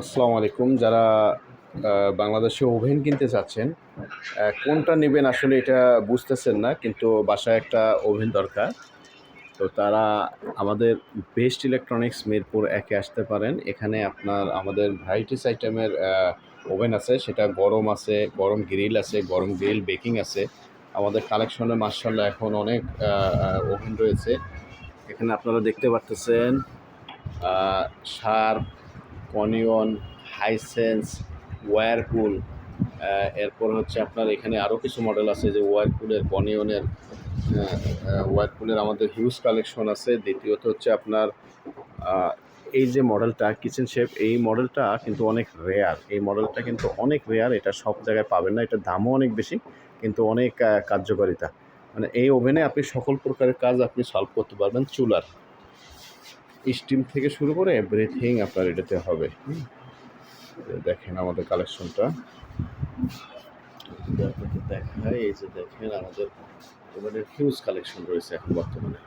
আসসালামু আলাইকুম। যারা বাংলাদেশে ওভেন কিনতে চাচ্ছেন কোনটা নেবেন আসলে এটা বুঝতেছেন না, কিন্তু বাসায় একটা ওভেন দরকার। তো তারা আমাদের বেস্ট ইলেকট্রনিক্স মিরপুর একে আসতে পারেন। এখানে আপনার, আমাদের ভ্যারাইটিস আইটেমের ওভেন আছে। সেটা গরম আছে, গরম গ্রিল আছে, গরম গ্রিল বেকিং আছে। আমাদের কালেকশনে মার্শাল্লাহ এখন অনেক ওভেন রয়েছে। এখানে আপনারা দেখতে পারতেছেন শার্প কনিয়ন হাইসেন্স, ওয়ারপুল এরপর হচ্ছে আপনার এখানে আরও কিছু মডেল আছে যে ওয়ারপুলের কনিয়নের ওয়ারপুলের আমাদের হিউজ কালেকশন আছে। দ্বিতীয়ত হচ্ছে আপনার এই যে মডেলটা কিচেন শেপ এই মডেলটা কিন্তু অনেক রেয়ার এই মডেলটা কিন্তু অনেক রেয়ার এটা সব জায়গায় পাবেন না। এটার দামও অনেক বেশি, কিন্তু অনেক কার্যকারিতা। মানে এই ওভেনে আপনি সকল প্রকারের কাজ আপনি সলভ করতে পারবেন চুলার। স্টিম থেকে শুরু করে এভরিথিং আপনার এটাতে হবে। দেখেন আমাদের কালেকশনটা আপনাকে দেখাই এই যে দেখেন আমাদের এবারে হিউজ কালেকশন রয়েছে এখন বর্তমানে।